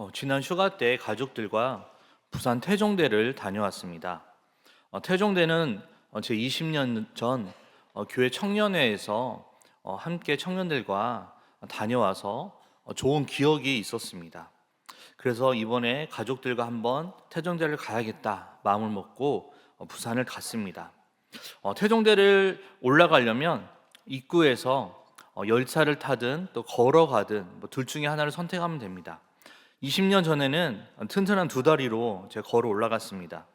어, 지난 휴가 때 가족들과 부산 태종대를 다녀왔습니다. 어, 태종대는 어, 제 20년 전 어, 교회 청년회에서 어, 함께 청년들과 다녀와서 어, 좋은 기억이 있었습니다. 그래서 이번에 가족들과 한번 태종대를 가야겠다 마음을 먹고 어, 부산을 갔습니다. 어, 태종대를 올라가려면 입구에서 어, 열차를 타든 또 걸어가든 뭐 둘 중에 하나를 선택하면 됩니다. 20년 전에는 튼튼한 두 다리로 제가 걸어 올라갔습니다.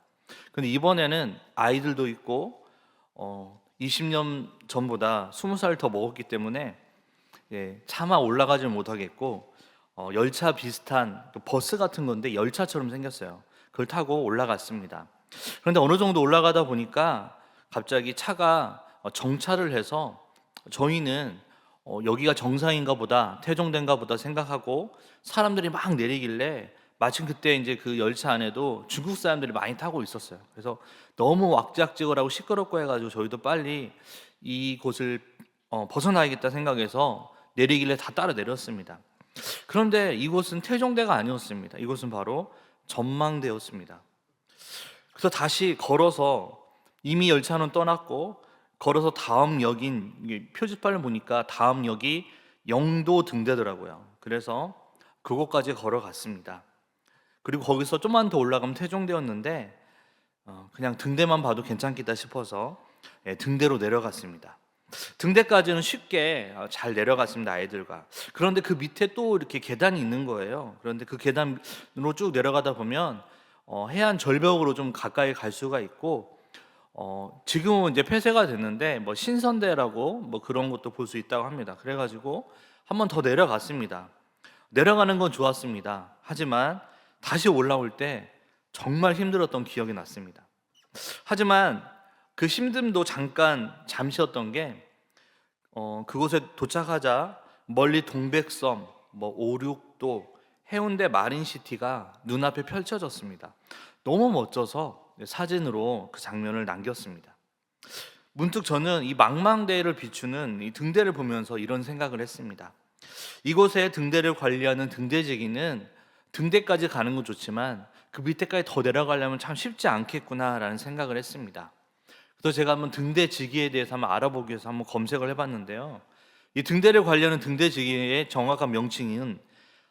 근데 이번에는 아이들도 있고 어, 20년 전보다 20살 더 먹었기 때문에 예, 차마 올라가지 못하겠고 어, 열차 비슷한 그 버스 같은 건데 열차처럼 생겼어요. 그걸 타고 올라갔습니다. 그런데 어느 정도 올라가다 보니까 갑자기 차가 어, 정차를 해서 저희는 어, 여기가 정상인가 보다 태종대인가 보다 생각하고 사람들이 막 내리길래 마침 그때 이제 그 열차 안에도 중국 사람들이 많이 타고 있었어요. 그래서 너무 왁작지껄하고 시끄럽고 해가지고 저희도 빨리 이곳을 어, 벗어나야겠다 생각해서 내리길래 다 따라 내렸습니다. 그런데 이곳은 태종대가 아니었습니다. 이곳은 바로 전망대였습니다. 그래서 다시 걸어서 이미 열차는 떠났고 걸어서 다음 역인 표지판을 보니까 다음 역이 영도 등대더라고요. 그래서 그곳까지 걸어갔습니다. 그리고 거기서 좀만 더 올라가면 태종대였는데 어, 그냥 등대만 봐도 괜찮겠다 싶어서 예, 등대로 내려갔습니다. 등대까지는 쉽게 어, 잘 내려갔습니다 아이들과. 그런데 그 밑에 또 이렇게 계단이 있는 거예요. 그런데 그 계단으로 쭉 내려가다 보면 어, 해안 절벽으로 좀 가까이 갈 수가 있고 어, 지금은 이제 폐쇄가 됐는데 뭐 신선대라고 뭐 그런 것도 볼 수 있다고 합니다. 그래가지고 한 번 더 내려갔습니다. 내려가는 건 좋았습니다. 하지만 다시 올라올 때 정말 힘들었던 기억이 났습니다. 하지만 그 힘듦도 잠깐 잠시였던 게 어, 그곳에 도착하자 멀리 동백섬, 뭐 오륙도, 해운대 마린시티가 눈앞에 펼쳐졌습니다. 너무 멋져서 사진으로 그 장면을 남겼습니다. 문득 저는 이 망망대해를 비추는 이 등대를 보면서 이런 생각을 했습니다. 이곳에 등대를 관리하는 등대지기는 등대까지 가는 건 좋지만 그 밑에까지 더 내려가려면 참 쉽지 않겠구나라는 생각을 했습니다. 그래서 제가 한번 등대지기에 대해서 한번 알아보기 위해서 한번 검색을 해봤는데요. 이 등대를 관리하는 등대지기의 정확한 명칭은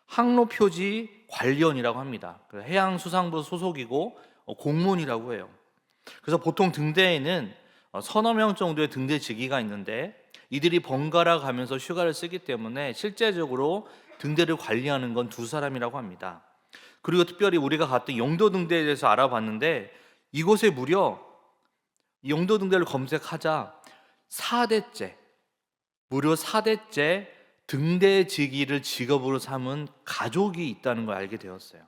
항로표지 관리원이라고 합니다. 그 해양수산부 소속이고 어, 공무원이라고 해요. 그래서 보통 등대에는 어, 서너 명 정도의 등대지기가 있는데 이들이 번갈아 가면서 휴가를 쓰기 때문에 실제적으로 등대를 관리하는 건 두 사람이라고 합니다. 그리고 특별히 우리가 갔던 영도 등대에 대해서 알아봤는데 이곳에 무려 영도 등대를 검색하자 4대째 무려 4대째 등대 지기를 직업으로 삼은 가족이 있다는 걸 알게 되었어요.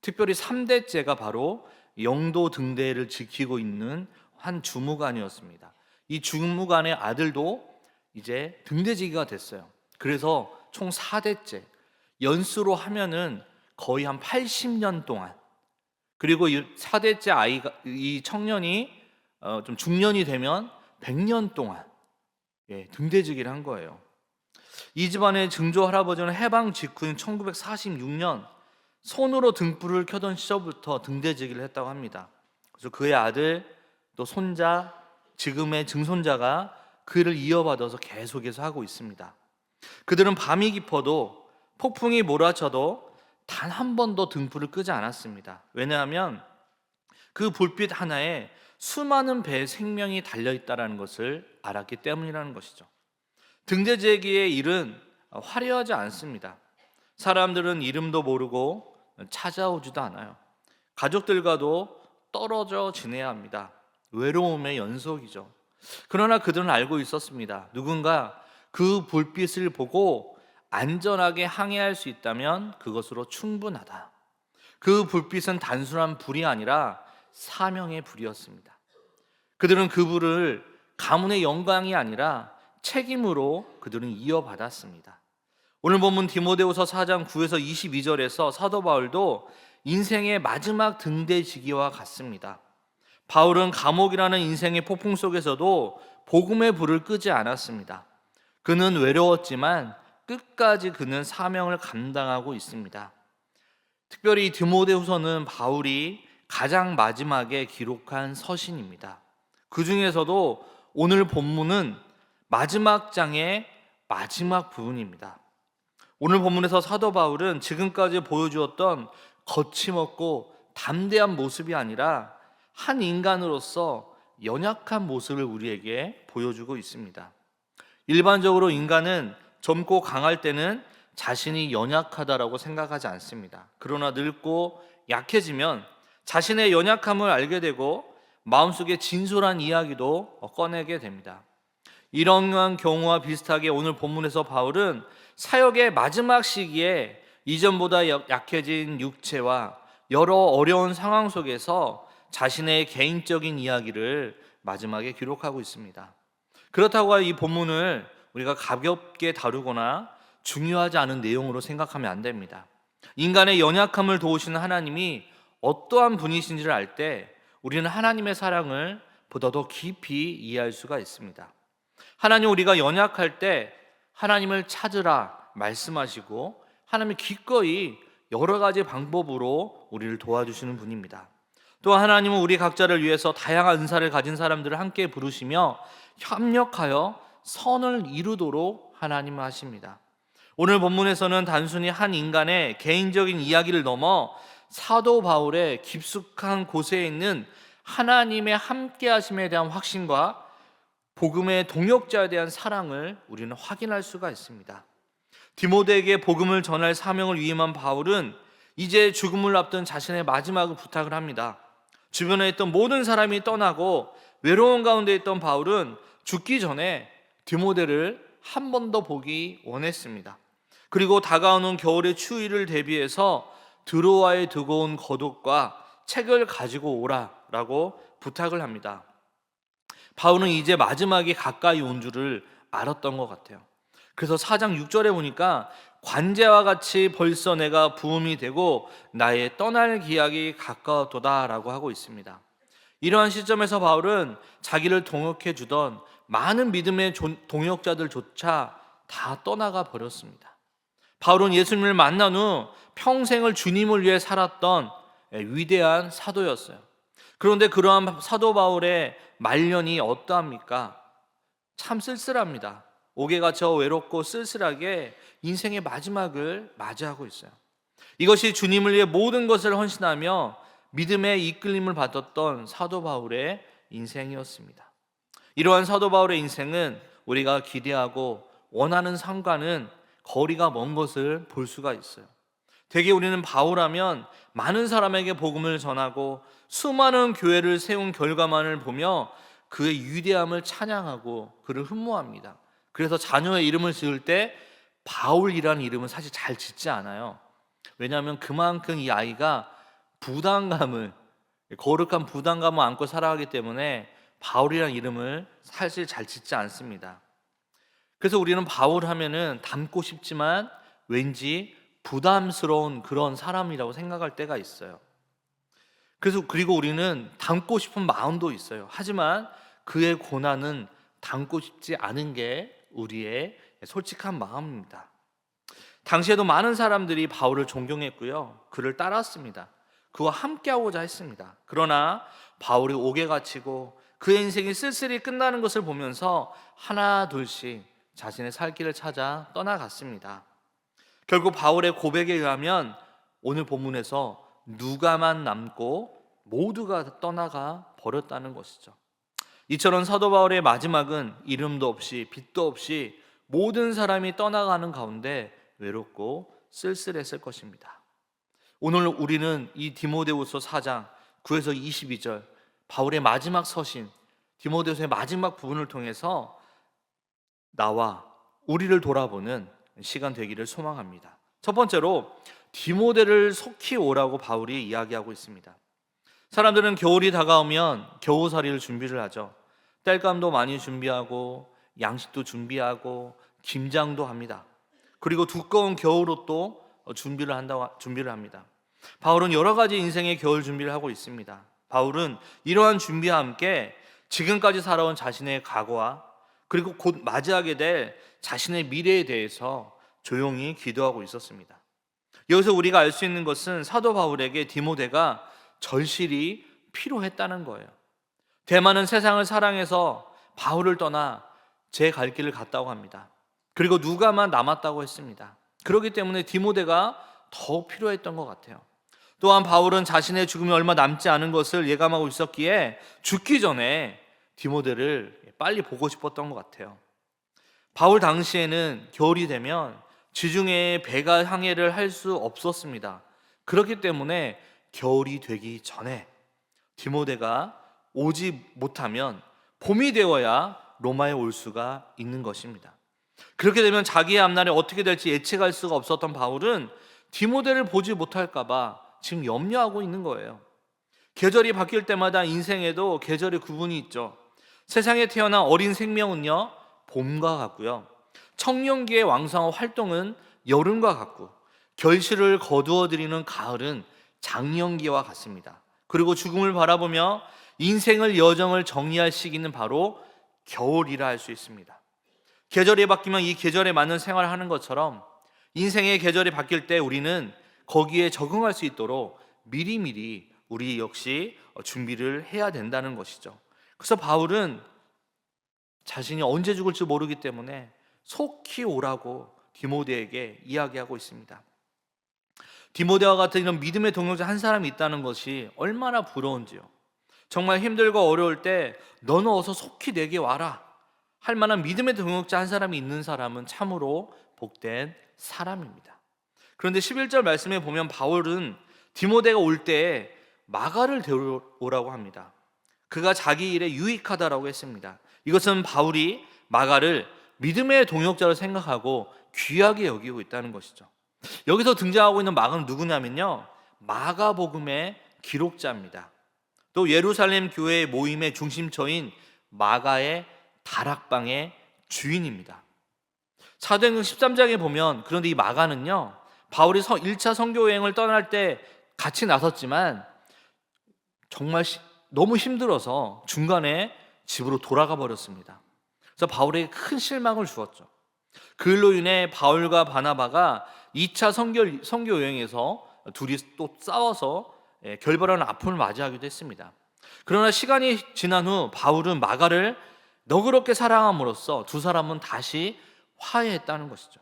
특별히 3대째가 바로 영도 등대를 지키고 있는 한 주무관이었습니다. 이 주무관의 아들도 이제 등대지기가 됐어요. 그래서 총 4대째 연수로 하면은 거의 한 80년 동안 그리고 이 4대째 아이가 이 청년이 어, 좀 중년이 되면 100년 동안 예, 등대지기를 한 거예요. 이 집안의 증조 할아버지는 해방 직후인 1946년 손으로 등불을 켜던 시절부터 등대지기를 했다고 합니다. 그래서 그의 아들 또 손자 지금의 증손자가 그 일을 이어받아서 계속해서 하고 있습니다. 그들은 밤이 깊어도 폭풍이 몰아쳐도 단 한 번도 등불을 끄지 않았습니다. 왜냐하면 그 불빛 하나에 수많은 배의 생명이 달려 있다라는 것을 알았기 때문이라는 것이죠. 등대제기의 일은 화려하지 않습니다. 사람들은 이름도 모르고 찾아오지도 않아요. 가족들과도 떨어져 지내야 합니다. 외로움의 연속이죠. 그러나 그들은 알고 있었습니다. 누군가 그 불빛을 보고 안전하게 항해할 수 있다면 그것으로 충분하다. 그 불빛은 단순한 불이 아니라 사명의 불이었습니다. 그들은 그 불을 가문의 영광이 아니라 책임으로 그들은 이어받았습니다. 오늘 본문 디모데후서 4장 9에서 22절에서 사도 바울도 인생의 마지막 등대지기와 같습니다. 바울은 감옥이라는 인생의 폭풍 속에서도 복음의 불을 끄지 않았습니다. 그는 외로웠지만 끝까지 그는 사명을 감당하고 있습니다. 특별히 디모데후서는 바울이 가장 마지막에 기록한 서신입니다. 그 중에서도 오늘 본문은 마지막 장의 마지막 부분입니다. 오늘 본문에서 사도 바울은 지금까지 보여주었던 거침없고 담대한 모습이 아니라 한 인간으로서 연약한 모습을 우리에게 보여주고 있습니다. 일반적으로 인간은 젊고 강할 때는 자신이 연약하다라고 생각하지 않습니다. 그러나 늙고 약해지면 자신의 연약함을 알게 되고 마음속에 진솔한 이야기도 꺼내게 됩니다. 이러한 경우와 비슷하게 오늘 본문에서 바울은 사역의 마지막 시기에 이전보다 약해진 육체와 여러 어려운 상황 속에서 자신의 개인적인 이야기를 마지막에 기록하고 있습니다. 그렇다고 이 본문을 우리가 가볍게 다루거나 중요하지 않은 내용으로 생각하면 안 됩니다. 인간의 연약함을 도우시는 하나님이 어떠한 분이신지를 알 때 우리는 하나님의 사랑을 보다 더 깊이 이해할 수가 있습니다. 하나님 우리가 연약할 때 하나님을 찾으라 말씀하시고 하나님이 기꺼이 여러 가지 방법으로 우리를 도와주시는 분입니다. 또 하나님은 우리 각자를 위해서 다양한 은사를 가진 사람들을 함께 부르시며 협력하여 선을 이루도록 하나님 하십니다. 오늘 본문에서는 단순히 한 인간의 개인적인 이야기를 넘어 사도 바울의 깊숙한 곳에 있는 하나님의 함께 하심에 대한 확신과 복음의 동역자에 대한 사랑을 우리는 확인할 수가 있습니다. 디모데에게 복음을 전할 사명을 위임한 바울은 이제 죽음을 앞둔 자신의 마지막을 부탁을 합니다. 주변에 있던 모든 사람이 떠나고 외로운 가운데 있던 바울은 죽기 전에 디모데를 한 번 더 보기 원했습니다. 그리고 다가오는 겨울의 추위를 대비해서 드로아에 두고 온 겉옷과 책을 가지고 오라라고 부탁을 합니다. 바울은 이제 마지막에 가까이 온 줄을 알았던 것 같아요. 그래서 4장 6절에 보니까 관제와 같이 벌써 내가 부음이 되고 나의 떠날 기약이 가까웠도다라고 하고 있습니다. 이러한 시점에서 바울은 자기를 동역해 주던 많은 믿음의 동역자들조차 다 떠나가 버렸습니다. 바울은 예수님을 만난 후 평생을 주님을 위해 살았던 위대한 사도였어요. 그런데 그러한 사도 바울의 말년이 어떠합니까? 참 쓸쓸합니다. 옥에 갇혀 외롭고 쓸쓸하게 인생의 마지막을 맞이하고 있어요. 이것이 주님을 위해 모든 것을 헌신하며 믿음의 이끌림을 받았던 사도 바울의 인생이었습니다. 이러한 사도 바울의 인생은 우리가 기대하고 원하는 상과는 거리가 먼 것을 볼 수가 있어요. 대개 우리는 바울하면 많은 사람에게 복음을 전하고 수많은 교회를 세운 결과만을 보며 그의 위대함을 찬양하고 그를 흠모합니다. 그래서 자녀의 이름을 지을 때 바울이라는 이름은 사실 잘 짓지 않아요. 왜냐하면 그만큼 이 아이가 부담감을 거룩한 부담감을 안고 살아가기 때문에 바울이라는 이름을 사실 잘 짓지 않습니다. 그래서 우리는 바울 하면은 닮고 싶지만 왠지 부담스러운 그런 사람이라고 생각할 때가 있어요. 그래서 그리고 우리는 닮고 싶은 마음도 있어요. 하지만 그의 고난은 닮고 싶지 않은 게 우리의 솔직한 마음입니다. 당시에도 많은 사람들이 바울을 존경했고요. 그를 따랐습니다. 그와 함께하고자 했습니다. 그러나 바울이 옥에 갇히고 그의 인생이 쓸쓸히 끝나는 것을 보면서 하나 둘씩 자신의 살 길을 찾아 떠나갔습니다. 결국 바울의 고백에 의하면 오늘 본문에서 누가만 남고 모두가 떠나가 버렸다는 것이죠. 이처럼 사도 바울의 마지막은 이름도 없이 빛도 없이 모든 사람이 떠나가는 가운데 외롭고 쓸쓸했을 것입니다. 오늘 우리는 이 디모데후서 4장 9에서 22절 바울의 마지막 서신 디모데후서의 마지막 부분을 통해서 나와 우리를 돌아보는 시간 되기를 소망합니다. 첫 번째로 디모데를 속히 오라고 바울이 이야기하고 있습니다. 사람들은 겨울이 다가오면 겨우살이를 준비를 하죠. 땔감도 많이 준비하고 양식도 준비하고 김장도 합니다. 그리고 두꺼운 겨울옷도 준비를 한다고 준비를 합니다. 바울은 여러 가지 인생의 겨울 준비를 하고 있습니다. 바울은 이러한 준비와 함께 지금까지 살아온 자신의 과거와 그리고 곧 맞이하게 될 자신의 미래에 대해서 조용히 기도하고 있었습니다. 여기서 우리가 알 수 있는 것은 사도 바울에게 디모데가 절실히 필요했다는 거예요. 대만은 세상을 사랑해서 바울을 떠나 제 갈 길을 갔다고 합니다. 그리고 누가만 남았다고 했습니다. 그렇기 때문에 디모데가 더욱 필요했던 것 같아요. 또한 바울은 자신의 죽음이 얼마 남지 않은 것을 예감하고 있었기에 죽기 전에 디모데를 빨리 보고 싶었던 것 같아요. 바울 당시에는 겨울이 되면 지중해에 배가 항해를 할 수 없었습니다. 그렇기 때문에 겨울이 되기 전에 디모데가 오지 못하면 봄이 되어야 로마에 올 수가 있는 것입니다. 그렇게 되면 자기의 앞날이 어떻게 될지 예측할 수가 없었던 바울은 디모데를 보지 못할까봐 지금 염려하고 있는 거예요. 계절이 바뀔 때마다 인생에도 계절의 구분이 있죠. 세상에 태어난 어린 생명은요, 봄과 같고요. 청년기의 왕성한 활동은 여름과 같고, 결실을 거두어 들이는 가을은 장년기와 같습니다. 그리고 죽음을 바라보며 인생을 여정을 정리할 시기는 바로 겨울이라 할 수 있습니다. 계절이 바뀌면 이 계절에 맞는 생활을 하는 것처럼 인생의 계절이 바뀔 때 우리는 거기에 적응할 수 있도록 미리미리 우리 역시 준비를 해야 된다는 것이죠. 그래서 바울은 자신이 언제 죽을지 모르기 때문에 속히 오라고 디모데에게 이야기하고 있습니다. 디모데와 같은 이런 믿음의 동역자 한 사람이 있다는 것이 얼마나 부러운지요. 정말 힘들고 어려울 때 너는 어서 속히 내게 와라. 할 만한 믿음의 동역자 한 사람이 있는 사람은 참으로 복된 사람입니다. 그런데 11절 말씀에 보면 바울은 디모데가 올 때 마가를 데려오라고 합니다. 그가 자기 일에 유익하다라고 했습니다. 이것은 바울이 마가를 믿음의 동역자로 생각하고 귀하게 여기고 있다는 것이죠. 여기서 등장하고 있는 마가는 누구냐면요. 마가복음의 기록자입니다. 또 예루살렘 교회의 모임의 중심처인 마가의 다락방의 주인입니다. 사도행전 13장에 보면 그런데 이 마가는요. 바울이 1차 선교 여행을 떠날 때 같이 나섰지만 정말 너무 힘들어서 중간에 집으로 돌아가 버렸습니다. 그래서 바울에게 큰 실망을 주었죠. 그로 인해 바울과 바나바가 2차 선교, 선교 여행에서 둘이 또 싸워서 예, 결별하는 아픔을 맞이하기도 했습니다. 그러나 시간이 지난 후 바울은 마가를 너그럽게 사랑함으로써 두 사람은 다시 화해했다는 것이죠.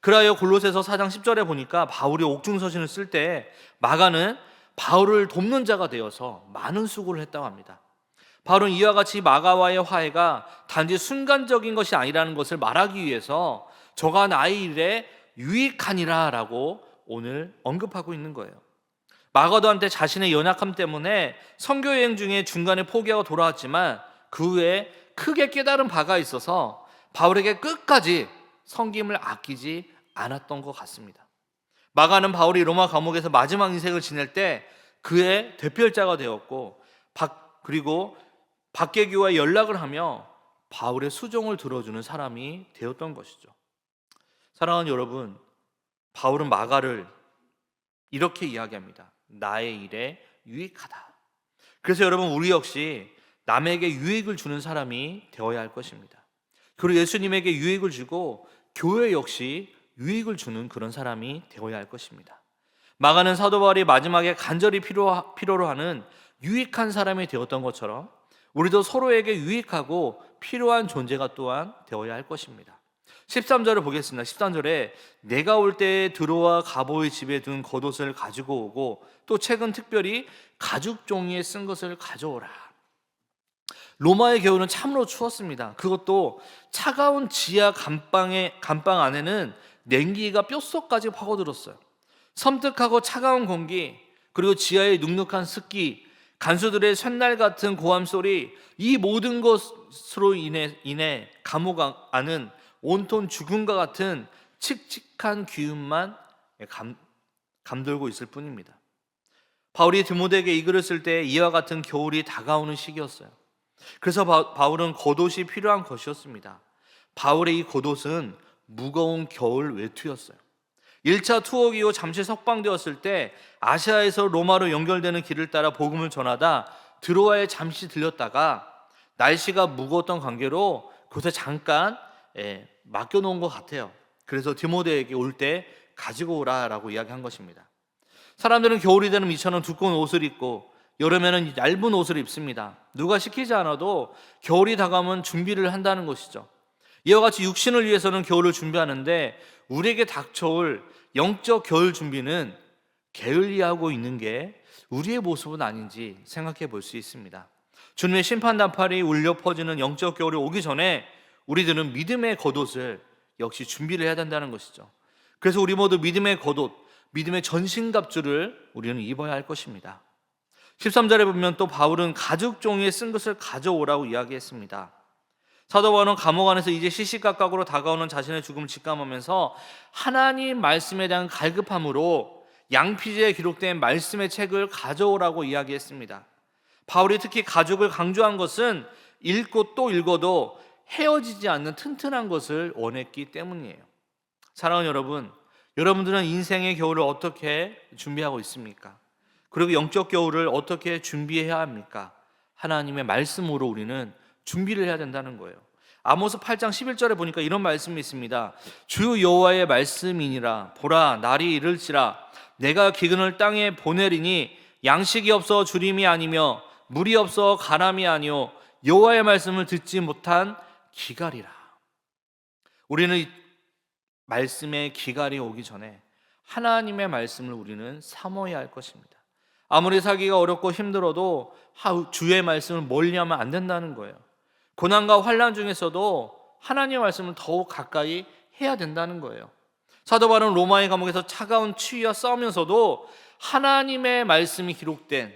그라여 골로새서 4장 10절에 보니까 바울이 옥중서신을 쓸 때 마가는 바울을 돕는 자가 되어서 많은 수고를 했다고 합니다. 바울은 이와 같이 마가와의 화해가 단지 순간적인 것이 아니라는 것을 말하기 위해서 저가 나의 일에 유익하니라라고 오늘 언급하고 있는 거예요. 마가도한테 자신의 연약함 때문에 선교 여행 중에 중간에 포기하고 돌아왔지만 그 후에 크게 깨달은 바가 있어서 바울에게 끝까지 섬김을 아끼지 않았던 것 같습니다. 마가는 바울이 로마 감옥에서 마지막 인생을 지낼 때 그의 대표자가 되었고 그리고 박계교와 연락을 하며 바울의 수종을 들어주는 사람이 되었던 것이죠. 사랑하는 여러분, 바울은 마가를 이렇게 이야기합니다. 나의 일에 유익하다. 그래서 여러분 우리 역시 남에게 유익을 주는 사람이 되어야 할 것입니다. 그리고 예수님에게 유익을 주고 교회 역시 유익을 주는 그런 사람이 되어야 할 것입니다. 마가는 사도 바울이 마지막에 간절히 필요, 필요로 하는 유익한 사람이 되었던 것처럼 우리도 서로에게 유익하고 필요한 존재가 또한 되어야 할 것입니다. 13절을 보겠습니다. 13절에 내가 올때 들어와 가보의 집에 둔 겉옷을 가지고 오고 또 최근 특별히 가죽 종이에 쓴 것을 가져오라. 로마의 겨울은 참으로 추웠습니다. 그것도 차가운 지하 감방의 감방 안에는 냉기가 뼛속까지 파고들었어요. 섬뜩하고 차가운 공기 그리고 지하의 눅눅한 습기 간수들의 쇳날 같은 고함 소리 이 모든 것으로 인해 인해 감옥 안은 온통 죽음과 같은 칙칙한 기운만 감, 감돌고 있을 뿐입니다. 바울이 디모데에게 이 글을 쓸 때 이와 같은 겨울이 다가오는 시기였어요. 그래서 바 울은 겉옷이 필요한 것이었습니다. 바울의 이 겉옷은 무거운 겨울 외투였어요. 1차 투어 이후 잠시 석방되었을 때 아시아에서 로마로 연결되는 길을 따라 복음을 전하다 드로아에 잠시 들렸다가 날씨가 무거웠던 관계로 그곳에 잠깐 예, 맡겨놓은 것 같아요. 그래서 디모데에게 올 때 가지고 오라라고 이야기한 것입니다. 사람들은 겨울이 되면 이처럼 두꺼운 옷을 입고 여름에는 얇은 옷을 입습니다. 누가 시키지 않아도 겨울이 다가오면 준비를 한다는 것이죠. 이와 같이 육신을 위해서는 겨울을 준비하는데 우리에게 닥쳐올 영적 겨울 준비는 게을리하고 있는 게 우리의 모습은 아닌지 생각해 볼 수 있습니다. 주님의 심판 단팔이 울려 퍼지는 영적 겨울이 오기 전에 우리들은 믿음의 겉옷을 역시 준비를 해야 된다는 것이죠. 그래서 우리 모두 믿음의 겉옷, 믿음의 전신갑주를 우리는 입어야 할 것입니다. 13절에 보면 또 바울은 가죽 종이에 쓴 것을 가져오라고 이야기했습니다. 사도 바울은 감옥 안에서 이제 시시각각으로 다가오는 자신의 죽음을 직감하면서 하나님 말씀에 대한 갈급함으로 양피지에 기록된 말씀의 책을 가져오라고 이야기했습니다. 바울이 특히 가죽을 강조한 것은 읽고 또 읽어도 헤어지지 않는 튼튼한 것을 원했기 때문이에요. 사랑하는 여러분, 여러분들은 인생의 겨울을 어떻게 준비하고 있습니까? 그리고 영적 겨울을 어떻게 준비해야 합니까? 하나님의 말씀으로 우리는 준비를 해야 된다는 거예요. 아모스 8장 11절에 보니까 이런 말씀이 있습니다. 주 여호와의 말씀이니라 보라 날이 이를지라 내가 기근을 땅에 보내리니 양식이 없어 주림이 아니며 물이 없어 가람이 아니요 여호와의 말씀을 듣지 못한 기갈이라. 우리는 이 말씀의 기갈이 오기 전에 하나님의 말씀을 우리는 사모해야 할 것입니다. 아무리 살기가 어렵고 힘들어도 하- 주의 말씀을 멀리하면 안 된다는 거예요. 고난과 환란 중에서도 하나님의 말씀을 더욱 가까이 해야 된다는 거예요. 사도 바울은 로마의 감옥에서 차가운 추위와 싸우면서도 하나님의 말씀이 기록된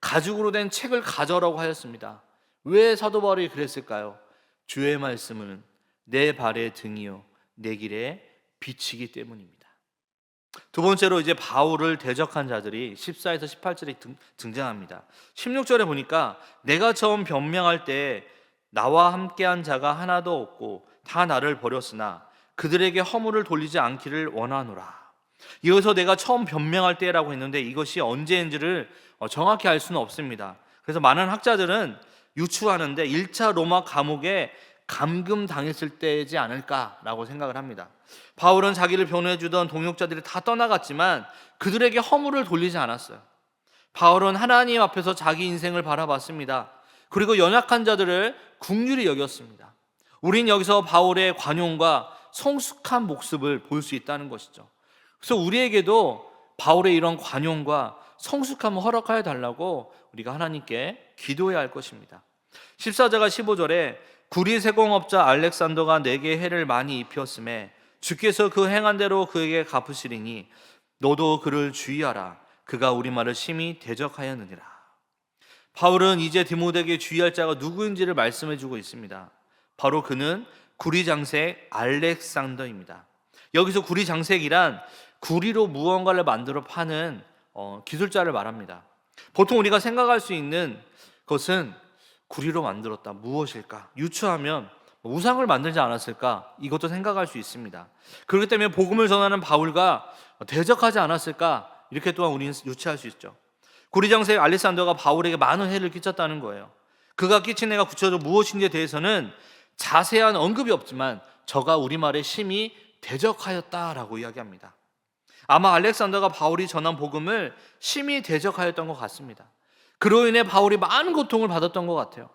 가죽으로 된 책을 가져라고 하였습니다. 왜 사도 바울이 그랬을까요? 주의 말씀은 내 발의 등이요 내 길에 비치기 때문입니다. 두 번째로 이제 바울을 대적한 자들이 14에서 18절에 등, 등장합니다. 16절에 보니까 내가 처음 변명할 때 나와 함께한 자가 하나도 없고 다 나를 버렸으나 그들에게 허물을 돌리지 않기를 원하노라. 이어서 내가 처음 변명할 때라고 했는데 이것이 언제인지를 어, 정확히 알 수는 없습니다. 그래서 많은 학자들은 유추하는데 1차 로마 감옥에 감금 당했을 때이지 않을까라고 생각을 합니다. 바울은 자기를 변호해 주던 동역자들이 다 떠나갔지만 그들에게 허물을 돌리지 않았어요. 바울은 하나님 앞에서 자기 인생을 바라봤습니다. 그리고 연약한 자들을 국률이 여겼습니다. 우린 여기서 바울의 관용과 성숙한 모습을 볼 수 있다는 것이죠. 그래서 우리에게도 바울의 이런 관용과 성숙함을 허락하여 달라고 우리가 하나님께 기도해야 할 것입니다. 14절과 15절에 구리 세공업자 알렉산더가 내게 해를 많이 입혔음에 주께서 그 행한 대로 그에게 갚으시리니 너도 그를 주의하라 그가 우리 말을 심히 대적하였느니라. 바울은 이제 디모데에게 주의할 자가 누구인지를 말씀해 주고 있습니다. 바로 그는 구리 장색 알렉산더입니다. 여기서 구리 장색이란 구리로 무언가를 만들어 파는 어, 기술자를 말합니다. 보통 우리가 생각할 수 있는 것은 구리로 만들었다. 무엇일까? 유추하면 우상을 만들지 않았을까? 이것도 생각할 수 있습니다. 그렇기 때문에 복음을 전하는 바울과 대적하지 않았을까? 이렇게 또한 우리는 유추할 수 있죠. 구리장색 알렉산더가 바울에게 많은 해를 끼쳤다는 거예요. 그가 끼친 해가 구체적으로 무엇인지에 대해서는 자세한 언급이 없지만 저가 우리말에 심히 대적하였다라고 이야기합니다. 아마 알렉산더가 바울이 전한 복음을 심히 대적하였던 것 같습니다. 그로 인해 바울이 많은 고통을 받았던 것 같아요.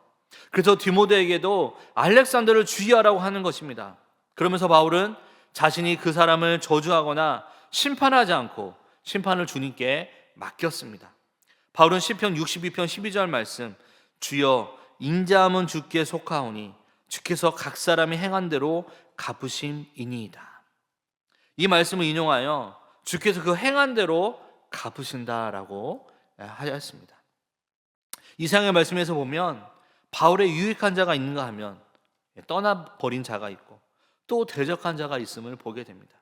그래서 디모데에게도 알렉산더를 주의하라고 하는 것입니다. 그러면서 바울은 자신이 그 사람을 저주하거나 심판하지 않고 심판을 주님께 맡겼습니다. 바울은 시편 62편 12절 말씀 주여 인자함은 주께 속하오니 주께서 각 사람이 행한 대로 갚으심이니이다. 이 말씀을 인용하여 주께서 그 행한 대로 갚으신다라고 하였습니다. 이상의 말씀에서 보면 바울의 유익한 자가 있는가 하면 떠나버린 자가 있고 또 대적한 자가 있음을 보게 됩니다.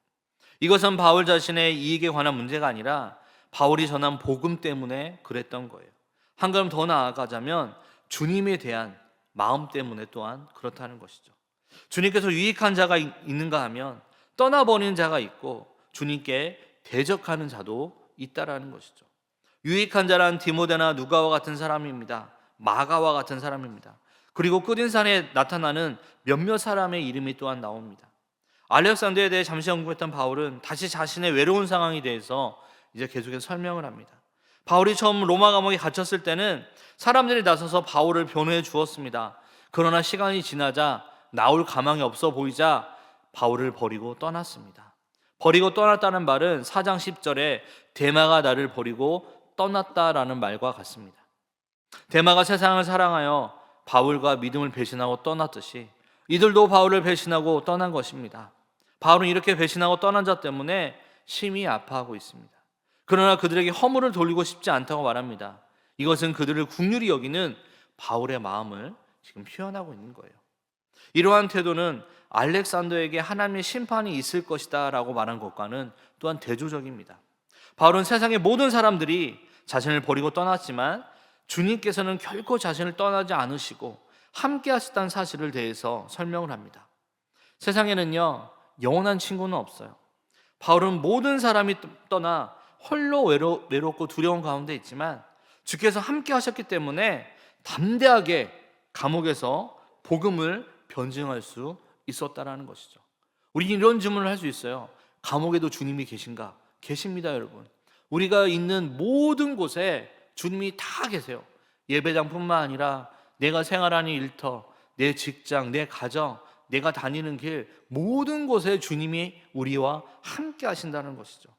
이것은 바울 자신의 이익에 관한 문제가 아니라 바울이 전한 복음 때문에 그랬던 거예요. 한 걸음 더 나아가자면 주님에 대한 마음 때문에 또한 그렇다는 것이죠. 주님께서 유익한 자가 있- 있는가 하면 떠나버린 자가 있고 주님께 대적하는 자도 있다라는 것이죠. 유익한 자란 디모데나 누가와 같은 사람입니다. 마가와 같은 사람입니다. 그리고 끝인산에 나타나는 몇몇 사람의 이름이 또한 나옵니다. 알렉산더에 대해 잠시 언급했던 바울은 다시 자신의 외로운 상황에 대해서 이제 계속해서 설명을 합니다. 바울이 처음 로마 감옥에 갇혔을 때는 사람들이 나서서 바울을 변호해 주었습니다. 그러나 시간이 지나자 나올 가망이 없어 보이자 바울을 버리고 떠났습니다. 버리고 떠났다는 말은 4장 10절에 대마가 나를 버리고 떠났다라는 말과 같습니다. 대마가 세상을 사랑하여 바울과 믿음을 배신하고 떠났듯이 이들도 바울을 배신하고 떠난 것입니다. 바울은 이렇게 배신하고 떠난 자 때문에 심히 아파하고 있습니다. 그러나 그들에게 허물을 돌리고 싶지 않다고 말합니다. 이것은 그들을 국률이 여기는 바울의 마음을 지금 표현하고 있는 거예요. 이러한 태도는 알렉산더에게 하나님의 심판이 있을 것이다라고 말한 것과는 또한 대조적입니다. 바울은 세상의 모든 사람들이 자신을 버리고 떠났지만 주님께서는 결코 자신을 떠나지 않으시고 함께 하셨다는 사실을 대해서 설명을 합니다. 세상에는요, 영원한 친구는 없어요. 바울은 모든 사람이 떠나 홀로 외로, 외롭고 두려운 가운데 있지만 주께서 함께 하셨기 때문에 담대하게 감옥에서 복음을 변증할 수 있었다라는 것이죠. 우리 이런 질문을 할 수 있어요. 감옥에도 주님이 계신가? 계십니다, 여러분. 우리가 있는 모든 곳에 주님이 다 계세요. 예배장뿐만 아니라 내가 생활하는 일터, 내 직장, 내 가정, 내가 다니는 길 모든 곳에 주님이 우리와 함께 하신다는 것이죠.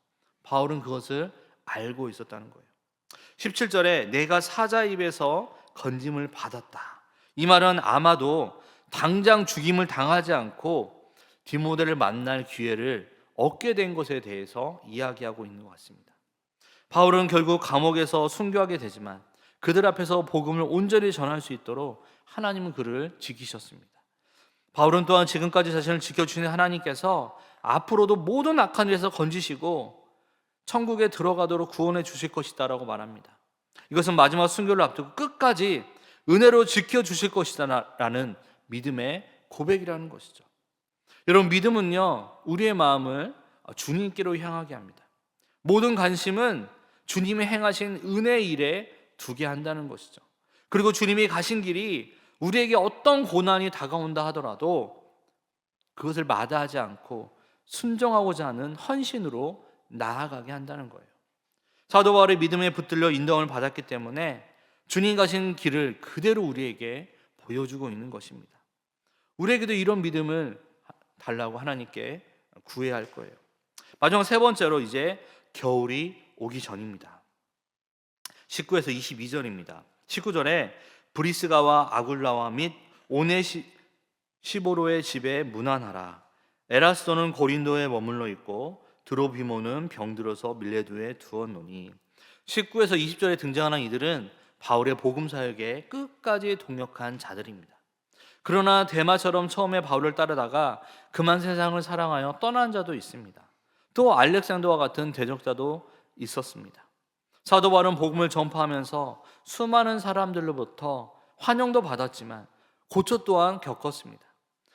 바울은 그것을 알고 있었다는 거예요. 17절에 내가 사자 입에서 건짐을 받았다. 이 말은 아마도 당장 죽임을 당하지 않고 디모데를 만날 기회를 얻게 된 것에 대해서 이야기하고 있는 것 같습니다. 바울은 결국 감옥에서 순교하게 되지만 그들 앞에서 복음을 온전히 전할 수 있도록 하나님은 그를 지키셨습니다. 바울은 또한 지금까지 자신을 지켜주신 하나님께서 앞으로도 모든 악한 일에서 건지시고 천국에 들어가도록 구원해 주실 것이다라고 말합니다. 이것은 마지막 순교를 앞두고 끝까지 은혜로 지켜 주실 것이다라는 믿음의 고백이라는 것이죠. 여러분 믿음은요 우리의 마음을 주님께로 향하게 합니다. 모든 관심은 주님이 행하신 은혜 일에 두게 한다는 것이죠. 그리고 주님이 가신 길이 우리에게 어떤 고난이 다가온다 하더라도 그것을 마다하지 않고 순종하고자 하는 헌신으로 나아가게 한다는 거예요. 사도 바울의 믿음에 붙들려 인정을 받았기 때문에 주님 가신 길을 그대로 우리에게 보여주고 있는 것입니다. 우리에게도 이런 믿음을 달라고 하나님께 구해야 할 거예요. 마지막 세 번째로 이제 겨울이 오기 전입니다. 19에서 22절입니다. 19절에 브리스가와 아굴라와 및 오네시보로의 집에 문안하라. 에라스도는 고린도에 머물러 있고 드로비모는 병들어서 밀레도에 두었노니 19에서 20절에 등장하는 이들은 바울의 복음 사역에 끝까지 동력한 자들입니다. 그러나 대마처럼 처음에 바울을 따르다가 그만 세상을 사랑하여 떠난 자도 있습니다. 또 알렉산더와 같은 대적자도 있었습니다. 사도 바울은 복음을 전파하면서 수많은 사람들로부터 환영도 받았지만 고초 또한 겪었습니다.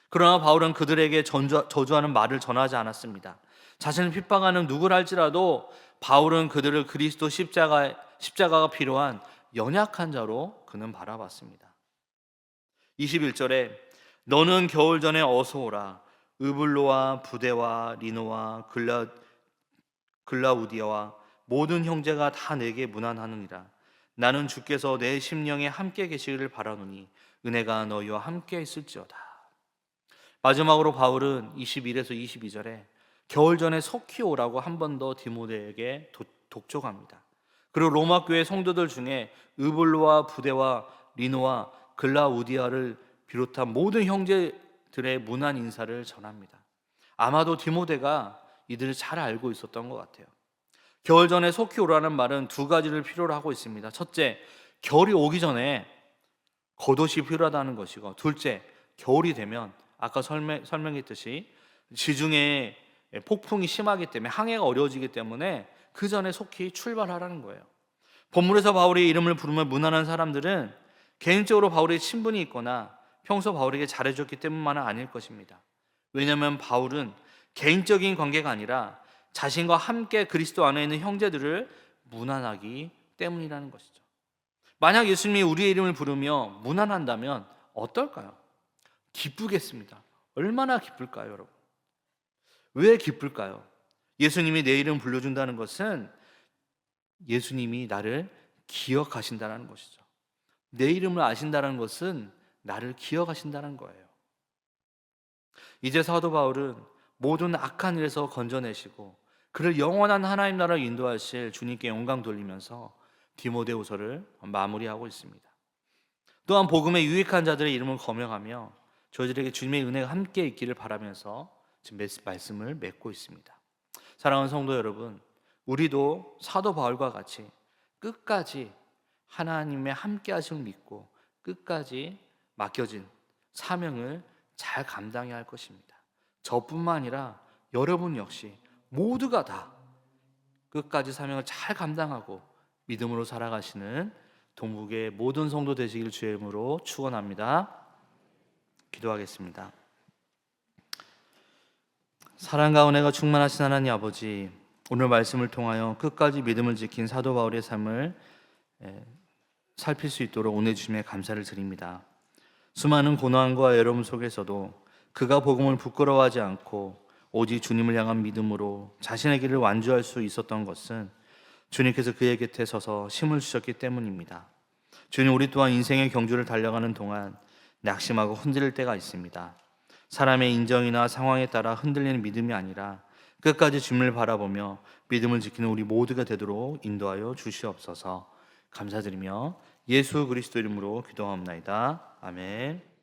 그러나 바울은 그들에게 저주하는 말을 전하지 않았습니다. 자신을 핍박하는 누구랄지라도 바울은 그들을 그리스도 십자가, 십자가가 필요한 연약한 자로 그는 바라봤습니다. 21절에 너는 겨울 전에 어서 오라 으블로와 부대와 리노와 글라 글라우디아와 모든 형제가 다 내게 문안하느니라 나는 주께서 내 심령에 함께 계시기를 바라노니 은혜가 너희와 함께 있을지어다. 마지막으로 바울은 21에서 22절에 겨울 전에 속히 오라고 한 번 더 디모데에게 독촉합니다. 그리고 로마 교회 성도들 중에 으블로와 부대와 리노와 글라우디아를 비롯한 모든 형제들의 문안 인사를 전합니다. 아마도 디모데가 이들을 잘 알고 있었던 것 같아요. 겨울 전에 속히 오라는 말은 두 가지를 필요로 하고 있습니다. 첫째, 겨울이 오기 전에 겉옷이 필요하다는 것이고, 둘째, 겨울이 되면 아까 설명, 설명했듯이 지중해 폭풍이 심하기 때문에 항해가 어려워지기 때문에 그 전에 속히 출발하라는 거예요. 본문에서 바울의 이름을 부르면 무난한 사람들은 개인적으로 바울의 친분이 있거나 평소 바울에게 잘해줬기 때문만은 아닐 것입니다. 왜냐하면 바울은 개인적인 관계가 아니라 자신과 함께 그리스도 안에 있는 형제들을 무난하기 때문이라는 것이죠. 만약 예수님이 우리의 이름을 부르며 무난한다면 어떨까요? 기쁘겠습니다. 얼마나 기쁠까요, 여러분? 왜 기쁠까요? 예수님이 내 이름 불러준다는 것은 예수님이 나를 기억하신다는 것이죠. 내 이름을 아신다는 것은 나를 기억하신다는 거예요. 이제 사도 바울은 모든 악한 일에서 건져내시고 그를 영원한 하나님 나라로 인도하실 주님께 영광 돌리면서 디모데후서를 마무리하고 있습니다. 또한 복음에 유익한 자들의 이름을 거명하며 저희들에게 주님의 은혜가 함께 있기를 바라면서 지금 말씀을 맺고 있습니다. 사랑하는 성도 여러분, 우리도 사도 바울과 같이 끝까지 하나님의 함께 하심을 믿고 끝까지 맡겨진 사명을 잘 감당해야 할 것입니다. 저뿐만 아니라 여러분 역시 모두가 다 끝까지 사명을 잘 감당하고 믿음으로 살아가시는 동북의 모든 성도 되시길 주의 이름으로 축원합니다. 기도하겠습니다. 사랑과 은혜가 충만하신 하나님 아버지, 오늘 말씀을 통하여 끝까지 믿음을 지킨 사도 바울의 삶을 에, 살필 수 있도록 오늘 주님의 감사를 드립니다. 수많은 고난과 여러분 속에서도 그가 복음을 부끄러워하지 않고 오직 주님을 향한 믿음으로 자신의 길을 완주할 수 있었던 것은 주님께서 그의 곁에 서서 힘을 주셨기 때문입니다. 주님 우리 또한 인생의 경주를 달려가는 동안 낙심하고 흔들릴 때가 있습니다. 사람의 인정이나 상황에 따라 흔들리는 믿음이 아니라 끝까지 주님을 바라보며 믿음을 지키는 우리 모두가 되도록 인도하여 주시옵소서. 감사드리며 예수 그리스도 이름으로 기도하옵나이다. 아멘.